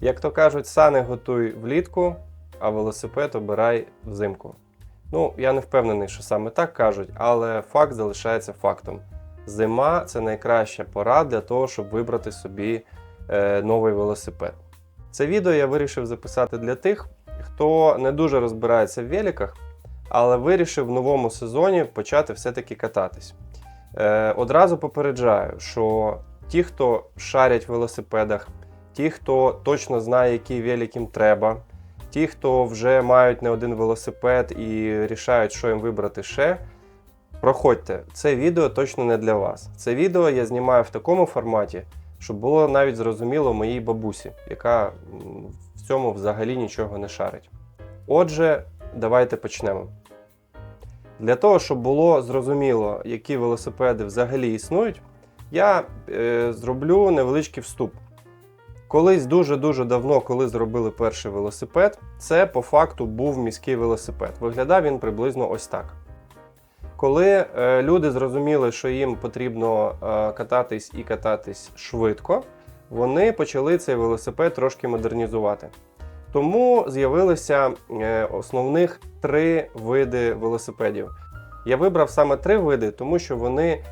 Як то кажуть, сани готуй влітку, а велосипед обирай взимку. Ну, я не впевнений, що саме так кажуть, але факт залишається фактом. Зима це найкраща пора для того, щоб вибрати собі е, новий велосипед. Це відео я вирішив записати для тих, хто не дуже розбирається в великах, але вирішив в новому сезоні почати все-таки кататись. Е, одразу попереджаю, що ті, хто шарять в велосипедах, ті, хто точно знає, який велик їм треба, ті, хто вже мають не один велосипед і рішають, що їм вибрати ще. Проходьте, це відео точно не для вас. Це відео я знімаю в такому форматі, щоб було навіть зрозуміло моїй бабусі, яка в цьому взагалі нічого не шарить. Отже, давайте почнемо. Для того, щоб було зрозуміло, які велосипеди взагалі існують, я е, зроблю невеличкий вступ. Колись дуже-дуже давно, коли зробили перший велосипед, це по факту був міський велосипед. Виглядав він приблизно ось так. Коли е, люди зрозуміли, що їм потрібно е, кататись і кататись швидко, вони почали цей велосипед трошки модернізувати. Тому з'явилися е, основних три види велосипедів. Я вибрав саме три види, тому що вони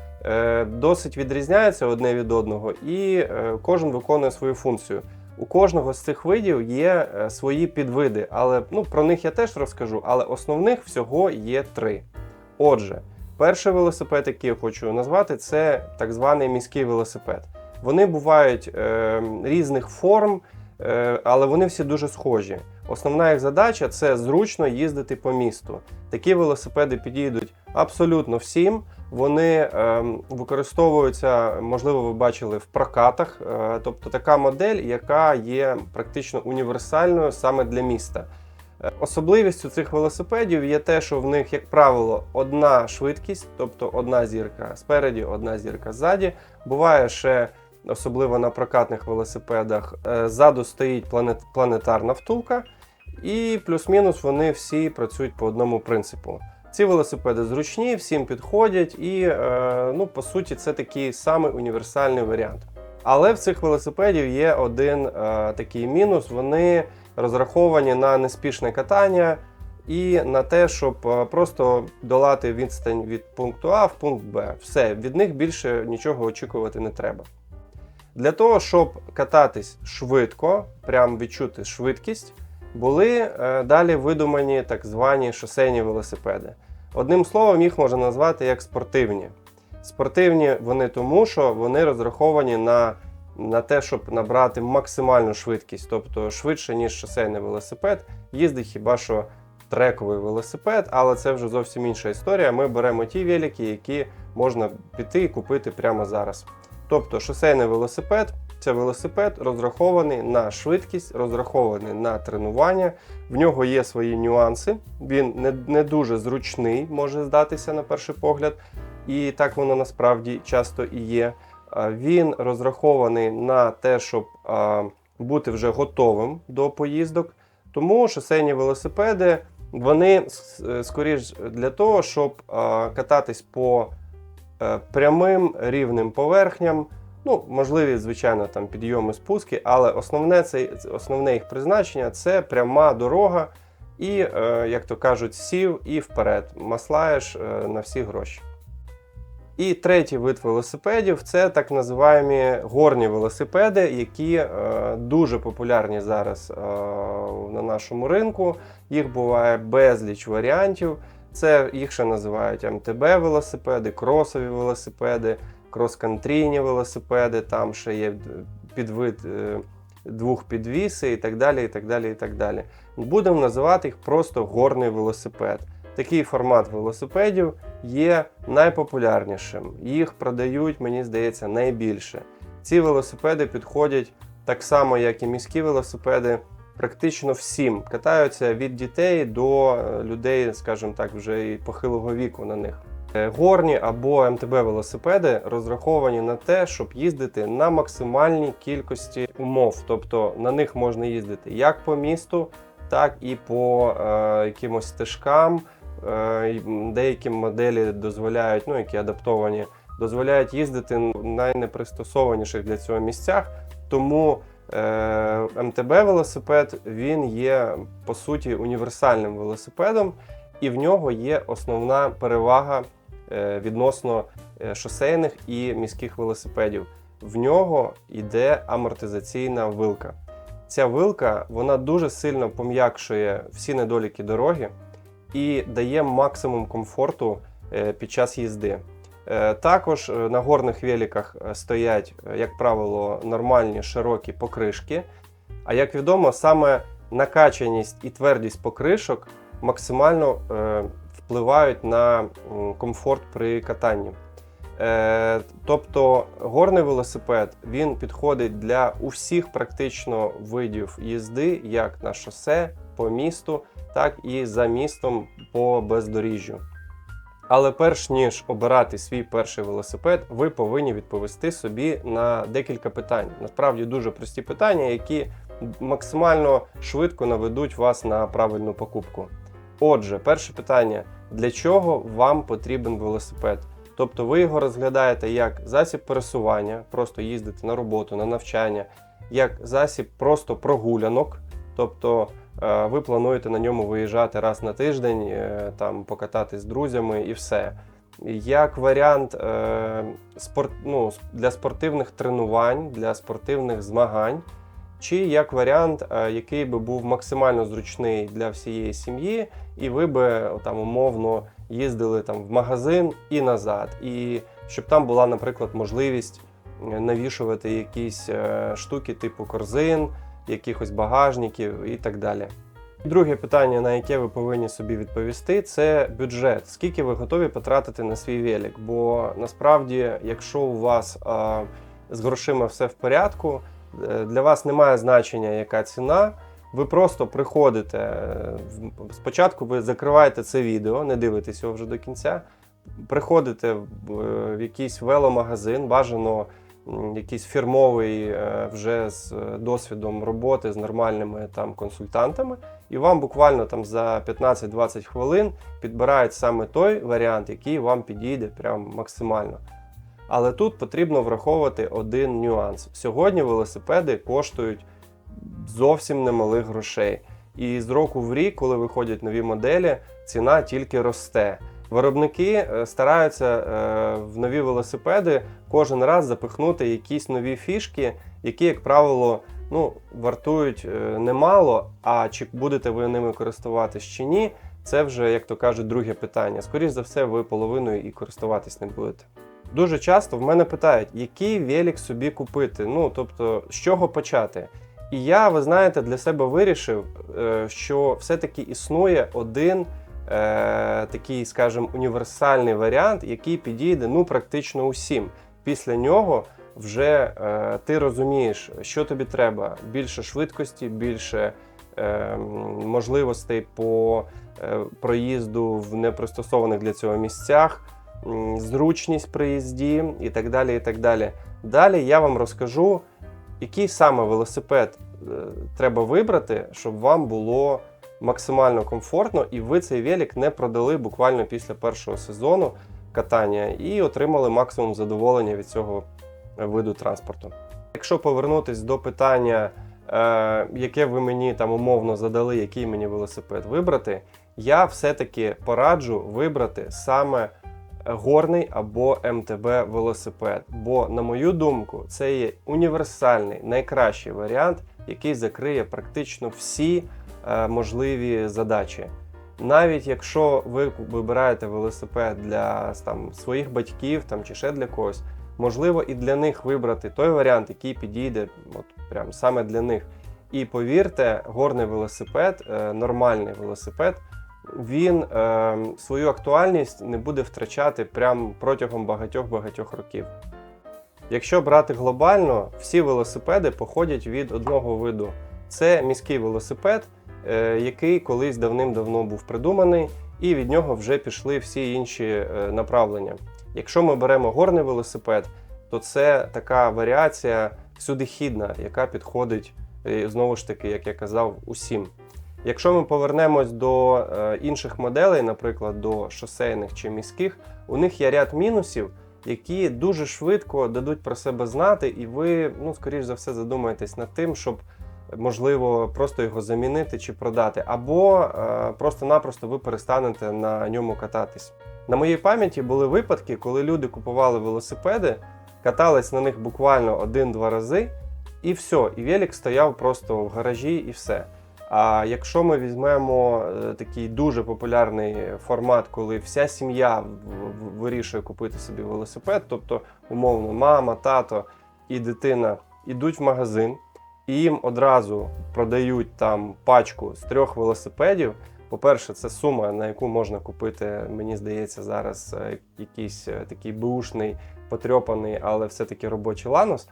досить відрізняються одне від одного, і е, кожен виконує свою функцію. У кожного з цих видів є е, свої підвиди, але ну, про них я теж розкажу, але основних всього є три. Отже, перший велосипед, який я хочу назвати, це так званий міський велосипед. Вони бувають е, різних форм, е, але вони всі дуже схожі. Основна їх задача це зручно їздити по місту. Такі велосипеди підійдуть абсолютно всім. Вони е, використовуються, можливо, ви бачили в прокатах. Е, тобто така модель, яка є практично універсальною саме для міста. Е, Особливістю цих велосипедів є те, що в них, як правило, одна швидкість, тобто одна зірка спереді, одна зірка ззаді. Буває ще, особливо на прокатних велосипедах, е, ззаду стоїть планет, планетарна втулка, і плюс-мінус вони всі працюють по одному принципу. Ці велосипеди зручні, всім підходять, і е, ну, по суті, це такий самий універсальний варіант. Але в цих велосипедів є один е, такий мінус: вони розраховані на неспішне катання і на те, щоб просто долати відстань від пункту А в пункт Б. Все, від них більше нічого очікувати не треба. Для того, щоб кататись швидко, прям відчути швидкість, були е, далі видумані так звані шосейні велосипеди. Одним словом, їх можна назвати як спортивні. Спортивні вони тому, що вони розраховані на, на те, щоб набрати максимальну швидкість, тобто швидше, ніж шосейний велосипед, їздить хіба що трековий велосипед, але це вже зовсім інша історія. Ми беремо ті велики, які можна піти і купити прямо зараз. Тобто шосейний велосипед це велосипед розрахований на швидкість, розрахований на тренування. В нього є свої нюанси. Він не, не дуже зручний, може здатися на перший погляд, і так воно насправді часто і є. Він розрахований на те, щоб бути вже готовим до поїздок. Тому шосейні велосипеди вони е, скоріш для того, щоб кататись по прямим рівним поверхням. Ну, можливі, звичайно, там підйоми, спуски, але основне, це, основне їх призначення це пряма дорога, і, е, як то кажуть, сів і вперед. Маслаєш е, на всі гроші. І третій вид велосипедів це так називаємо горні велосипеди, які е, дуже популярні зараз е, на нашому ринку. Їх буває безліч варіантів. Це їх ще називають МТБ велосипеди, кросові велосипеди, крос-кантрійні велосипеди, там ще є підвид е, двох підвіси і так далі. і так далі, і так далі. Будемо називати їх просто горний велосипед. Такий формат велосипедів є найпопулярнішим. Їх продають, мені здається, найбільше. Ці велосипеди підходять так само, як і міські велосипеди, практично всім. Катаються від дітей до е, людей, скажімо так, вже і похилого віку на них. Е, Горні або МТБ велосипеди розраховані на те, щоб їздити на максимальній кількості умов. Тобто на них можна їздити як по місту, так і по е, якимось стежкам. Е, деякі моделі дозволяють, ну які адаптовані, дозволяють їздити в найнепристосованіших для цього місцях. Тому МТБ велосипед він є по суті універсальним велосипедом, і в нього є основна перевага е, відносно е, шосейних і міських велосипедів. В нього йде амортизаційна вилка. Ця вилка вона дуже сильно пом'якшує всі недоліки дороги і дає максимум комфорту е, під час їзди. Е, Також е, на горних великах е, стоять, як правило, нормальні широкі покришки. А як відомо, саме накачаність і твердість покришок максимально впливають на комфорт при катанні. Тобто горний велосипед він підходить для усіх практично видів їзди, як на шосе, по місту, так і за містом по бездоріжжю. Але перш ніж обирати свій перший велосипед, ви повинні відповісти собі на декілька питань. Насправді дуже прості питання, які максимально швидко наведуть вас на правильну покупку. Отже, перше питання: для чого вам потрібен велосипед? Тобто ви його розглядаєте як засіб пересування, просто їздити на роботу, на навчання, як засіб просто прогулянок. Тобто ви плануєте на ньому виїжджати раз на тиждень, е, там покататись з друзями і все. Як варіант е, спорт, ну, для спортивних тренувань, для спортивних змагань, чи як варіант, е, який би був максимально зручний для всієї сім'ї, і ви би там умовно їздили там в магазин і назад, і щоб там була, наприклад, можливість е, навішувати якісь е, штуки типу корзин, якихось багажників і так далі. Друге питання, на яке ви повинні собі відповісти, це бюджет. Скільки ви готові потратити на свій велик? Бо насправді, якщо у вас а, з грошима все в порядку, е, для вас немає значення, яка ціна. Ви просто приходите. е, Спочатку ви закриваєте це відео, не дивитесь його вже до кінця. Приходите в, е, якийсь веломагазин, бажано якийсь фірмовий е, вже з е, досвідом роботи з нормальними там консультантами, і вам буквально там за 15-20 хвилин підбирають саме той варіант, який вам підійде прям максимально. Але тут потрібно враховувати один нюанс. Сьогодні велосипеди коштують зовсім немалих грошей. І з року в рік, коли виходять нові моделі, ціна тільки росте. Виробники е, стараються е, в нові велосипеди кожен раз запихнути якісь нові фішки, які, як правило, ну, вартують е, немало. А чи будете ви ними користуватись чи ні, це вже, як то кажуть, друге питання. Скоріше за все, ви половиною і користуватись не будете. Дуже часто в мене питають, який велик собі купити. Ну, тобто, з чого почати. І я, ви знаєте, для себе вирішив, що все-таки існує один е, такий, скажімо, універсальний варіант, який підійде ну, практично усім. Після нього вже е, ти розумієш, що тобі треба: більше швидкості, більше е, можливостей по е, проїзду в непристосованих для цього місцях, зручність при їзді і так далі. і так далі. Далі я вам розкажу, який саме велосипед е, треба вибрати, щоб вам було максимально комфортно, і ви цей велик не продали буквально після першого сезону катання і отримали максимум задоволення від цього виду транспорту. Якщо повернутись до питання, е, яке ви мені там умовно задали, який мені велосипед вибрати, я все-таки пораджу вибрати саме горний або МТБ велосипед. Бо, на мою думку, це є універсальний найкращий варіант, який закриє практично всі можливі задачі. Навіть якщо ви вибираєте велосипед для там, своїх батьків там, чи ще для когось, можливо і для них вибрати той варіант, який підійде от, прям саме для них. І повірте, горний велосипед, е, нормальний велосипед, він е, свою актуальність не буде втрачати прям протягом багатьох-багатьох років. Якщо брати глобально, всі велосипеди походять від одного виду. Це міський велосипед, е, який колись давним-давно був придуманий, і від нього вже пішли всі інші е, направлення. Якщо ми беремо горний велосипед, то це така варіація всюдихідна, яка підходить е, знову ж таки, як я казав, усім. Якщо ми повернемось до е, інших моделей, наприклад, до шосейних чи міських, у них є ряд мінусів, які дуже швидко дадуть про себе знати, і ви, ну, скоріш за все, задумаєтесь над тим, щоб можливо просто його замінити чи продати, або е, просто-напросто ви перестанете на ньому кататись. На моїй пам'яті були випадки, коли люди купували велосипеди, катались на них буквально один-два рази, і все, і велик стояв просто в гаражі, і все. А якщо ми візьмемо е, такий дуже популярний формат, коли вся сім'я вирішує купити собі велосипед, тобто умовно мама, тато і дитина йдуть в магазин, і їм одразу продають там пачку з трьох велосипедів. По-перше, це сума, на яку можна купити, мені здається, зараз е, якийсь е, такий бушний, потрьопаний, але все-таки робочий ланос.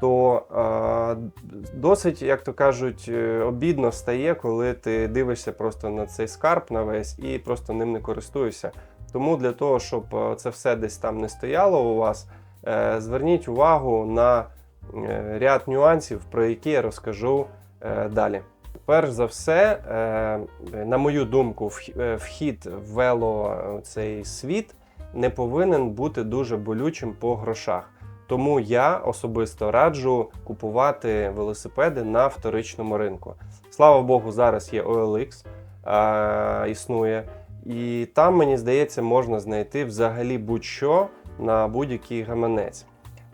То е, досить, як то кажуть, е, обідно стає, коли ти дивишся просто на цей скарб на весь і просто ним не користуєшся. Тому для того, щоб це все десь там не стояло у вас, е, зверніть увагу на ряд нюансів, про які я розкажу е, далі. Перш за все, е, на мою думку, е, вхід в вело е, цей світ не повинен бути дуже болючим по грошах. Тому я особисто раджу купувати велосипеди на вторичному ринку. Слава Богу, зараз є OLX, е, існує, і там, мені здається, можна знайти взагалі будь-що на будь-який гаманець.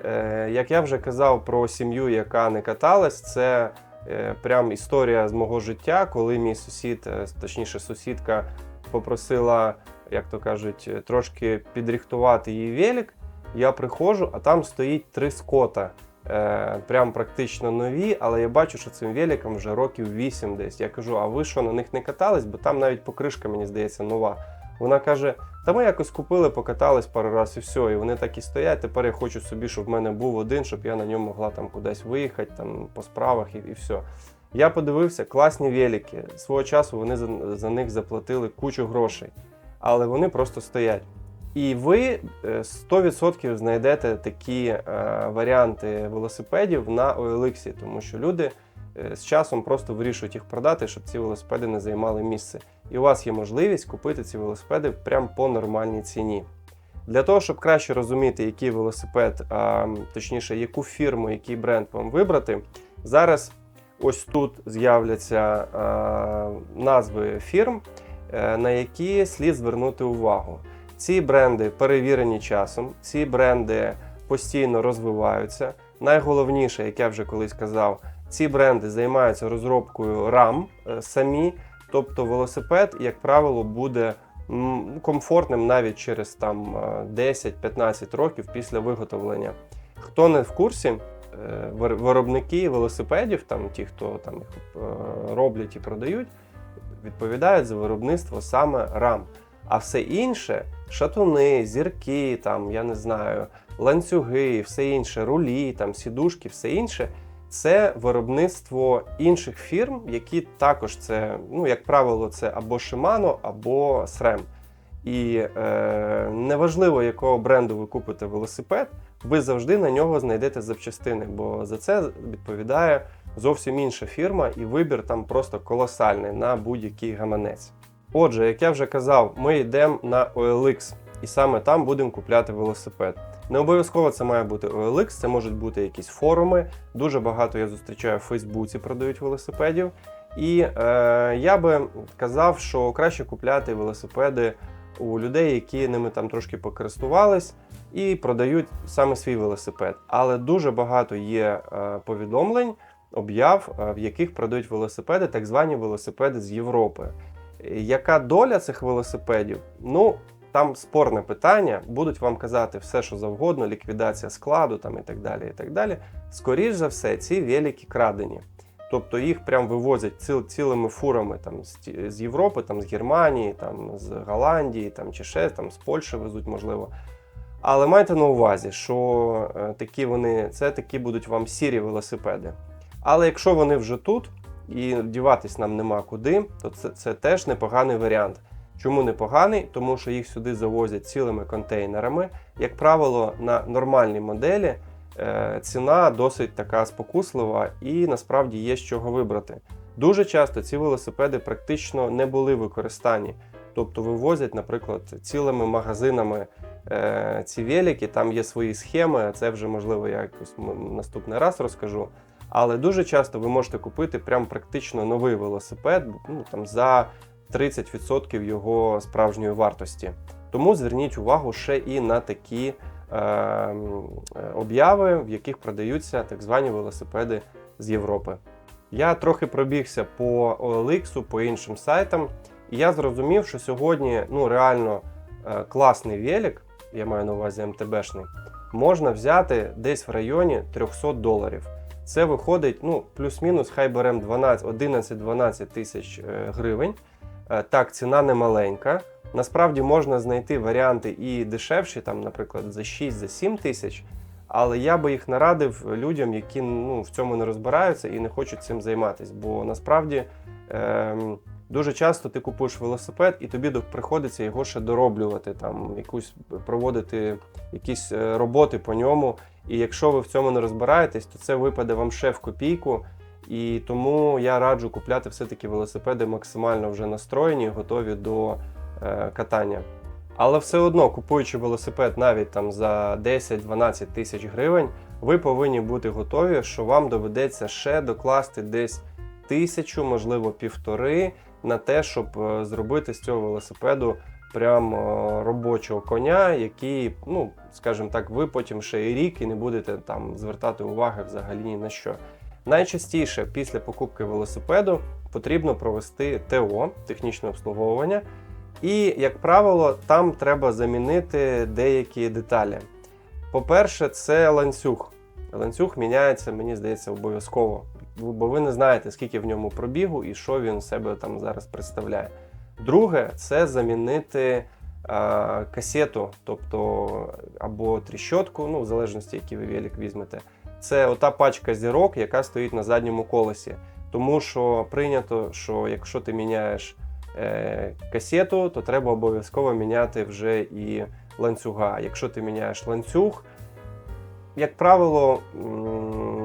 Е, як я вже казав про сім'ю, яка не каталась, це е, прям історія з мого життя, коли мій сусід, е, точніше, сусідка попросила, як то кажуть, трошки підрихтувати її велик. Я приходжу, а там стоїть три скота. Прям практично нові, але я бачу, що цим великам вже років 8 десь. Я кажу, а ви що на них не катались? Бо там навіть покришка, мені здається, нова. Вона каже: Та ми якось купили, покатались пару разів і все. І вони так і стоять. Тепер я хочу собі, щоб в мене був один, щоб я на ньому могла там кудись виїхати, там по справах і, і все. Я подивився, класні велики. Свого часу вони за, за них заплатили кучу грошей, але вони просто стоять. І ви е, 100% знайдете такі е, варіанти велосипедів на OLX, тому що люди е, з часом просто вирішують їх продати, щоб ці велосипеди не займали місце. І у вас є можливість купити ці велосипеди прямо по нормальній ціні. Для того, щоб краще розуміти, який велосипед, а, точніше, яку фірму, який бренд вам вибрати, зараз ось тут з'являться назви фірм, е, на які слід звернути увагу. Ці бренди перевірені часом, ці бренди постійно розвиваються. Найголовніше, як я вже колись казав, ці бренди займаються розробкою рам е, самі. Тобто велосипед, як правило, буде комфортним навіть через там е, 10-15 років після виготовлення. Хто не в курсі, е, виробники велосипедів, там ті, хто там їх роблять і продають, відповідають за виробництво саме рам. А все інше шатуни, зірки, там, я не знаю, ланцюги, все інше, рулі, там, сідушки, все інше. Це виробництво інших фірм, які також це, ну, як правило, це або Shimano, або SRAM. І е, неважливо, якого бренду ви купите велосипед, ви завжди на нього знайдете запчастини, бо за це відповідає зовсім інша фірма, і вибір там просто колосальний на будь-який гаманець. Отже, як я вже казав, ми йдемо на OLX, і саме там будемо купляти велосипед. Не обов'язково це має бути OLX, це можуть бути якісь форуми. Дуже багато я зустрічаю в Фейсбуці, продають велосипедів. І е, я би казав, що краще купляти велосипеди у людей, які ними там трошки покористувались, і продають саме свій велосипед. Але дуже багато є е, повідомлень, об'яв, е, в яких продають велосипеди, так звані велосипеди з Європи. Яка доля цих велосипедів? Ну, там спорне питання, будуть вам казати все, що завгодно, ліквідація складу там і так далі. і так далі. Скоріш за все, ці велики крадені. Тобто їх прям вивозять ціл, цілими фурами там, з, з Європи, там, з Германії, там, з Голландії там, чи ще там, з Польщі везуть, можливо. Але майте на увазі, що е, такі вони, це такі будуть вам сірі велосипеди. Але якщо вони вже тут і діватись нам нема куди, то це, це теж непоганий варіант. Чому непоганий? Тому що їх сюди завозять цілими контейнерами. Як правило, на нормальній моделі е, ціна досить така спокуслива і насправді є з чого вибрати. Дуже часто ці велосипеди практично не були використані, тобто вивозять, наприклад, цілими магазинами е, ці велики, там є свої схеми. Це вже можливо я якось наступний раз розкажу. Але дуже часто ви можете купити прям практично новий велосипед ну, там, за 30% його справжньої вартості. Тому зверніть увагу ще і на такі е, е, обяви, в яких продаються так звані велосипеди з Європи. Я трохи пробігся по OLX, по іншим сайтам, і я зрозумів, що сьогодні ну, реально е, класний велик, я маю на увазі МТБшний, можна взяти десь в районі 300 доларів. Це виходить ну, плюс-мінус, хай беремо 11-12 тисяч е, гривень. Е, Так, ціна не маленька. Насправді можна знайти варіанти і дешевші, там, наприклад, за 6-7 тисяч. Але я би їх нарадив людям, які ну, в цьому не розбираються і не хочуть цим займатися. Бо насправді ем, дуже часто ти купуєш велосипед, і тобі приходиться його ще дороблювати, там якусь проводити якісь е, роботи по ньому. І якщо ви в цьому не розбираєтесь, то це випаде вам ще в копійку. І тому я раджу купляти все-таки велосипеди максимально вже настроєні, готові до е, катання. Але все одно, купуючи велосипед навіть там за 10-12 тисяч гривень, ви повинні бути готові, що вам доведеться ще докласти десь тисячу, можливо, півтори на те, щоб е, зробити з цього велосипеду прям е, робочого коня, який, ну, скажімо так, ви потім ще і рік і не будете там звертати уваги взагалі ні на що. Найчастіше після покупки велосипеду потрібно провести ТО, технічне обслуговування. І, як правило, там треба замінити деякі деталі. По-перше, це ланцюг. Ланцюг міняється, мені здається, обов'язково. Бо ви не знаєте, скільки в ньому пробігу і що він себе там зараз представляє. Друге, це замінити а, касету, тобто або тріщотку, ну, в залежності, який ви велик візьмете. Це ота пачка зірок, яка стоїть на задньому колесі. Тому що прийнято, що якщо ти міняєш е, касету, то треба обов'язково міняти вже і ланцюга. Якщо ти міняєш ланцюг, як правило,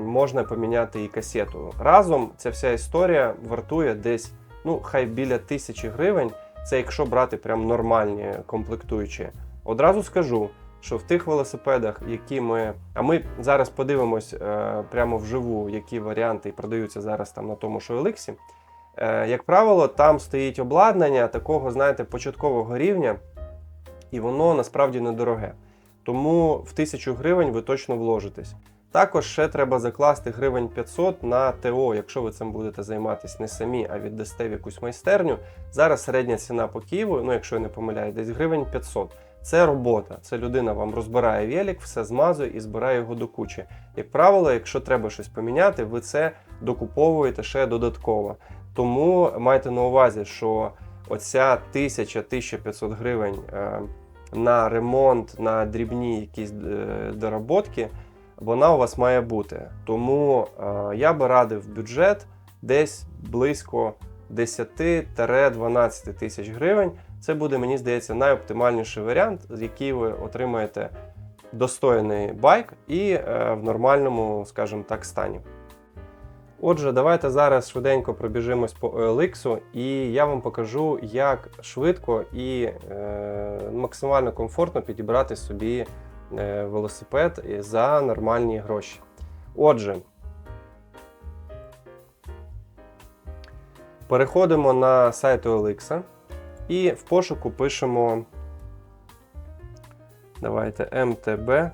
можна поміняти і касету. Разом ця вся історія вартує десь, ну, хай біля тисячі гривень. Це якщо брати прям нормальні комплектуючі. Одразу скажу, що в тих велосипедах, які ми. А ми зараз подивимось е, прямо вживу, які варіанти продаються зараз там на тому ж OLX. Е, як правило, там стоїть обладнання такого, знаєте, початкового рівня, і воно насправді недороге. Тому в 1000 гривень ви точно вложитесь. Також ще треба закласти гривень 500 на ТО, якщо ви цим будете займатися не самі, а віддасте в якусь майстерню. Зараз середня ціна по Києву, ну якщо я не помиляю, десь гривень 500. Це робота. Це людина вам розбирає велик, все змазує і збирає його до кучі. Як правило, якщо треба щось поміняти, ви це докуповуєте ще додатково. Тому майте на увазі, що оця 1000-1500 гривень е, на ремонт, на дрібні якісь е, доработки, вона у вас має бути. Тому е, я би радив бюджет десь близько 10-12 тисяч гривень. Це буде, мені здається, найоптимальніший варіант, з який ви отримаєте достойний байк і е, в нормальному, скажімо так, стані. Отже, давайте зараз швиденько пробіжимось по OLX, і я вам покажу, як швидко і е, максимально комфортно підібрати собі е, велосипед за нормальні гроші. Отже, переходимо на сайт OLX і в пошуку пишемо. Давайте МТБ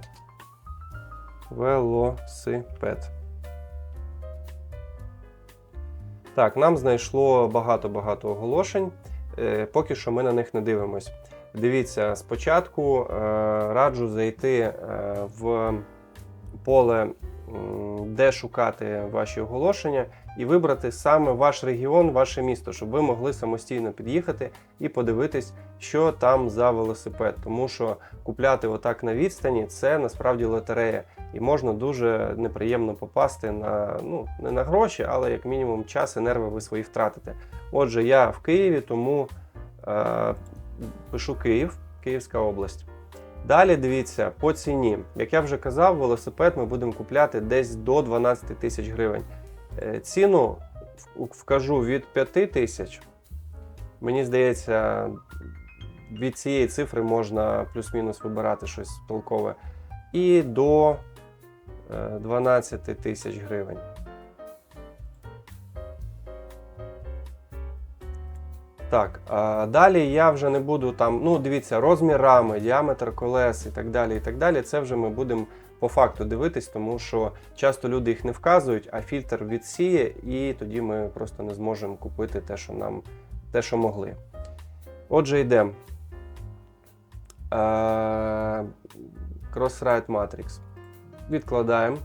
велосипед. Так, нам знайшло багато-багато оголошень. Е, Поки що ми на них не дивимось. Дивіться, спочатку е, раджу зайти е, в поле, де шукати ваші оголошення, і вибрати саме ваш регіон, ваше місто, щоб ви могли самостійно під'їхати і подивитись, що там за велосипед. Тому що купляти отак на відстані це насправді лотерея. І можна дуже неприємно попасти на ну не на гроші, але як мінімум час і нерви ви свої втратите. Отже, я в Києві, тому е, пишу Київ, Київська область. Далі дивіться по ціні. Як я вже казав, велосипед ми будемо купляти десь до 12 тисяч гривень. Е, Ціну вкажу від 5 тисяч. Мені здається, від цієї цифри можна плюс-мінус вибирати щось толкове. І до е, 12 тисяч гривень. Так, а далі я вже не буду там, ну дивіться, розмір рами, діаметр колес і так далі. і так далі. Це вже ми будемо по факту дивитись, тому що часто люди їх не вказують, а фільтр відсіє, і тоді ми просто не зможемо купити те, що нам те, що могли. Отже, йдемо. Е, Crossride Matrix. Відкладаємо.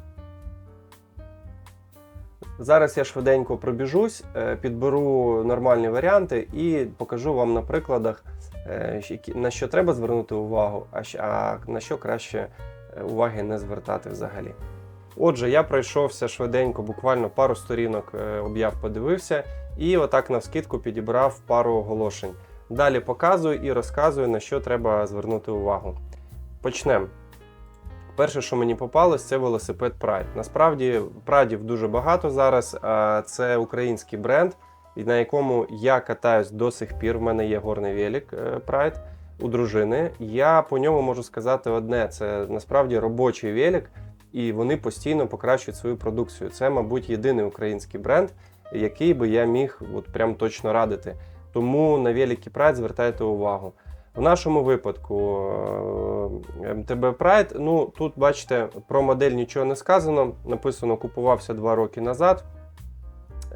Зараз я швиденько пробіжусь, е, підберу нормальні варіанти і покажу вам на прикладах, е, на що треба звернути увагу, а на що краще уваги не звертати взагалі. Отже, я пройшовся швиденько, буквально пару сторінок е, об'яв подивився, і отак навскидку підібрав пару оголошень. Далі показую і розказую, на що треба звернути увагу. Почнемо. Перше, що мені попалось, це велосипед Pride. Насправді, прадів дуже багато зараз. Це український бренд, на якому я катаюсь до сих пір. В мене є горний велик е, Pride у дружини. Я по ньому можу сказати одне: це насправді робочий велик, і вони постійно покращують свою продукцію. Це, мабуть, єдиний український бренд, який би я міг от прям точно радити. Тому на велики Pride звертайте увагу. В нашому випадку е, МТБ Pride, ну тут бачите, про модель нічого не сказано. Написано, купувався два роки назад.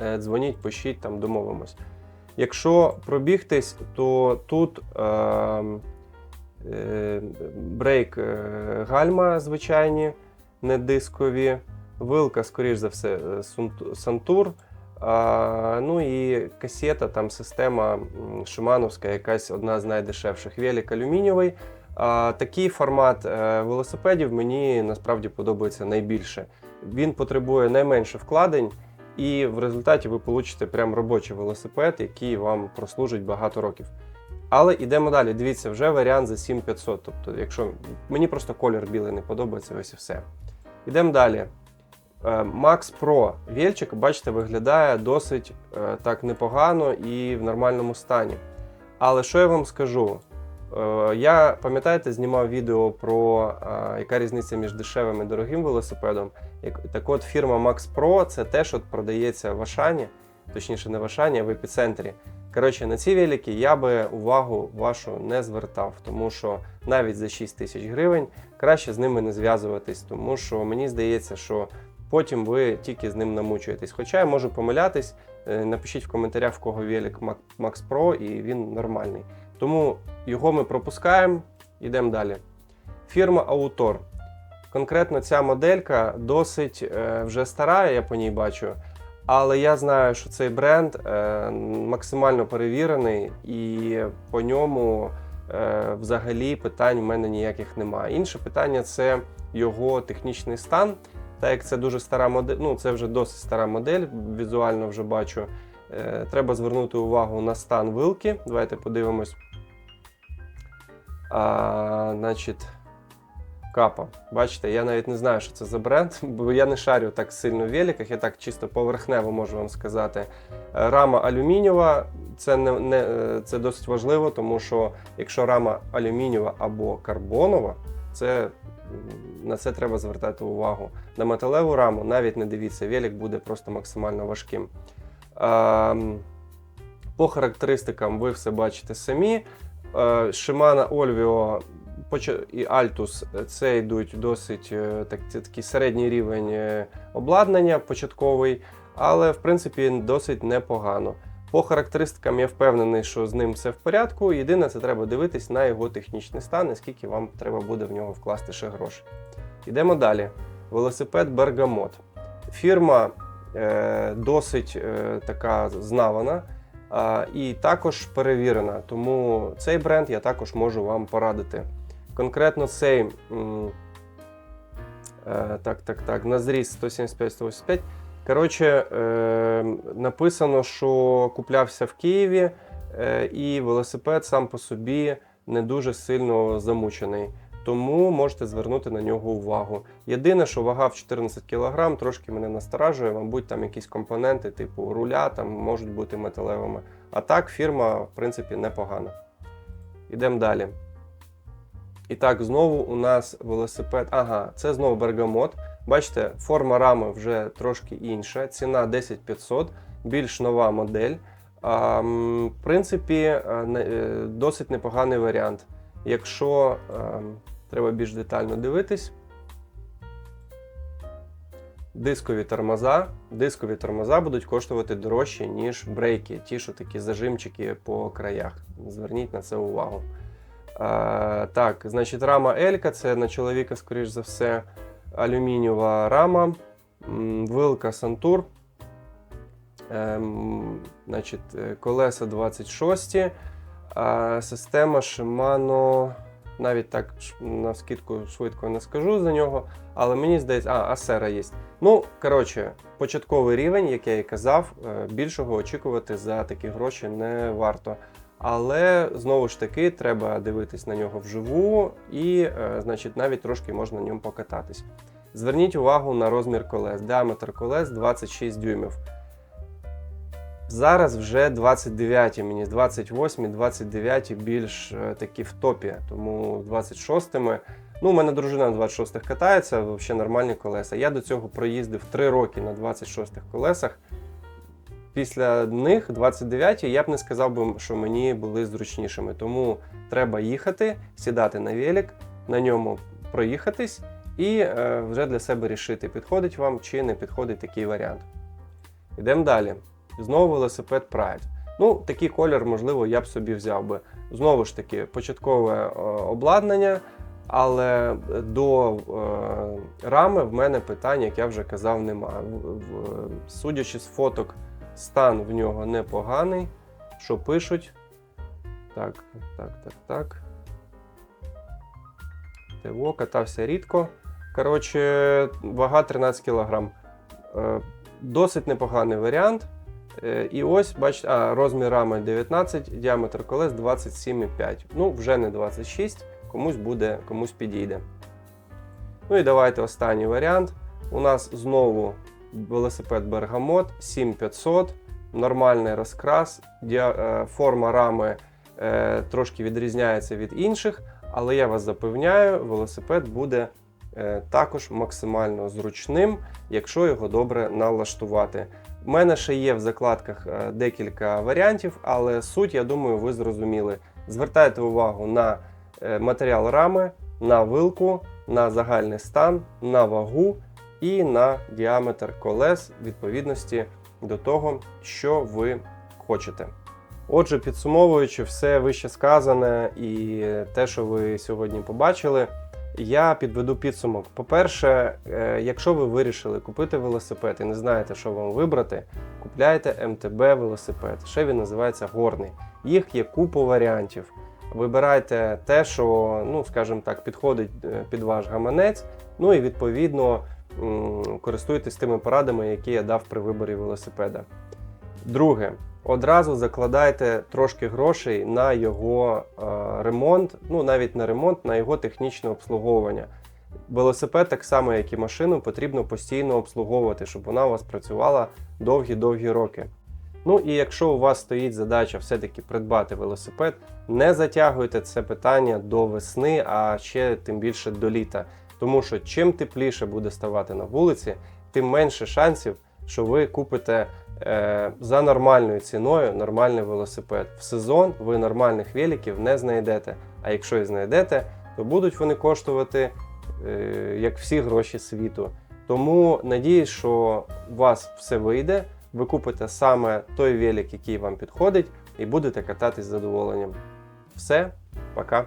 Е, Дзвоніть, пишіть, там домовимось. Якщо пробігтись, то тут е, е, брейк е, гальма звичайні, не дискові, вилка, скоріш за все, е, Сантур. А, ну і касета, там система шимановська, якась одна з найдешевших. Велик алюмінієвий. Такий формат е, велосипедів мені насправді подобається найбільше. Він потребує найменше вкладень, і в результаті ви получите прям робочий велосипед, який вам прослужить багато років. Але йдемо далі. Дивіться, вже варіант за 7500. Тобто, якщо мені просто колір білий не подобається, ось і все. Йдемо далі. Е, Max Pro вільчик, бачите, виглядає досить е, так непогано і в нормальному стані. Але що я вам скажу? Е, Я пам'ятаєте, знімав відео про е, яка різниця між дешевим і дорогим велосипедом. Так от фірма Max Pro це те, що продається в Ашані, точніше не в Ашані, а в епіцентрі. Коротше, на ці велики я би увагу вашу не звертав, тому що навіть за 6 тисяч гривень краще з ними не зв'язуватись, тому що мені здається, що потім ви тільки з ним намучуєтесь. Хоча я можу помилятись, е, напишіть в коментарях, в кого велик Max Pro, і він нормальний. Тому його ми пропускаємо, йдемо далі. Фірма Autor. Конкретно ця моделька досить е, вже стара, я по ній бачу. Але я знаю, що цей бренд е, максимально перевірений, і по ньому е, взагалі питань в мене ніяких немає. Інше питання це його технічний стан. Так як це дуже стара модель, ну це вже досить стара модель, візуально вже бачу. Е, треба звернути увагу на стан вилки. Давайте подивимось. А, значить, капа. Бачите, я навіть не знаю, що це за бренд, бо я не шарю так сильно в великах, я так чисто поверхнево можу вам сказати. Рама алюмінієва, це, не, не, це досить важливо, тому що якщо рама алюмінієва або карбонова, це, на це треба звертати увагу. На металеву раму навіть не дивіться, велик буде просто максимально важким. Ем, По характеристикам ви все бачите самі. Е, Shimano Olvio поча- і Altus – це йдуть досить е, так, такий середній рівень е, обладнання початковий, але в принципі досить непогано. По характеристикам я впевнений, що з ним все в порядку. Єдине, це треба дивитись на його технічний стан, і скільки вам треба буде в нього вкласти ще грошей. Йдемо далі. Велосипед Bergamot. Фірма е, досить е, така знавана і також перевірена. Тому цей бренд я також можу вам порадити. Конкретно цей е, так, так, так, на зріз 175-185. Коротше, е, написано, що куплявся в Києві, е, і велосипед сам по собі не дуже сильно замучений. Тому можете звернути на нього увагу. Єдине, що вага в 14 кг трошки мене насторажує, мабуть, там якісь компоненти, типу руля, там можуть бути металевими. А так, фірма, в принципі, непогана. Йдемо далі. І так, знову у нас велосипед. Ага, це знову бергамот. Бачите, форма рами вже трошки інша. Ціна 10500, більш нова модель. А, в принципі, е, е, досить непоганий варіант. Якщо е, треба більш детально дивитись, дискові тормоза. Дискові тормоза будуть коштувати дорожче, ніж брейки, ті, що такі зажимчики по краях. Зверніть на це увагу. А, так, значить, рама Елька це на чоловіка, скоріш за все, алюмінієва рама, вилка Сантур. Ем, значить, колеса 26, а система Shimano, навіть так на скидку швидко не скажу за нього, але мені здається, а, Асера є. Ну, коротше, початковий рівень, як я і казав, е, більшого очікувати за такі гроші не варто. Але знову ж таки треба дивитись на нього вживу, і, е, значить, навіть трошки можна на ньому покататись. Зверніть увагу на розмір колес. Діаметр колес 26 дюймів. Зараз вже 29, мені 28, 29 більш е, такі в топі, тому 26-ми. Ну, у мене дружина на 26-х катається, взагалі нормальні колеса. Я до цього проїздив 3 роки на 26-х колесах. Після них 29 я б не сказав би, що мені були зручнішими. Тому треба їхати, сідати на велик, на ньому проїхатись і е, вже для себе рішити, підходить вам чи не підходить такий варіант. Йдемо далі. Знову велосипед Pride. Ну, такий колір, можливо, я б собі взяв би. Знову ж таки, початкове е, обладнання, але до е, рами в мене питань, як я вже казав, немає. Судячи з фоток, стан в нього непоганий. Що пишуть? Так, так, так, так. ТВО катався рідко. Коротше, вага 13 кг. Е, Досить непоганий варіант. Е, І ось, бачите, а, розмір рами 19, діаметр колес 27,5. Ну, вже не 26, комусь буде, комусь підійде. Ну і давайте останній варіант. У нас знову велосипед Бергамот 7500, нормальний розкрас, е, форма рами е, трошки відрізняється від інших, але я вас запевняю, велосипед буде також максимально зручним, якщо його добре налаштувати. У мене ще є в закладках е, декілька варіантів, але суть, я думаю, ви зрозуміли. Звертайте увагу на е, матеріал рами, на вилку, на загальний стан, на вагу і на діаметр колес відповідності до того, що ви хочете. Отже, підсумовуючи все вище сказане і те, що ви сьогодні побачили, я підведу підсумок. По-перше, е, якщо ви вирішили купити велосипед і не знаєте, що вам вибрати, купляйте МТБ велосипед. Ще він називається горний. Їх є купа варіантів. Вибирайте те, що, ну, скажімо так, підходить е, під ваш гаманець. Ну і відповідно користуйтесь тими порадами, які я дав при виборі велосипеда. Друге, одразу закладайте трошки грошей на його е, ремонт, ну навіть на ремонт, на його технічне обслуговування. Велосипед, так само як і машину, потрібно постійно обслуговувати, щоб вона у вас працювала довгі-довгі роки. Ну і якщо у вас стоїть задача все-таки придбати велосипед, не затягуйте це питання до весни, а ще тим більше до літа. Тому що чим тепліше буде ставати на вулиці, тим менше шансів, що ви купите за нормальною ціною нормальний велосипед. В сезон ви нормальних великів не знайдете. А якщо і знайдете, то будуть вони коштувати е, як всі гроші світу. Тому надіюсь, що у вас все вийде. Ви купите саме той велик, який вам підходить, і будете кататись з задоволенням. Все, пока.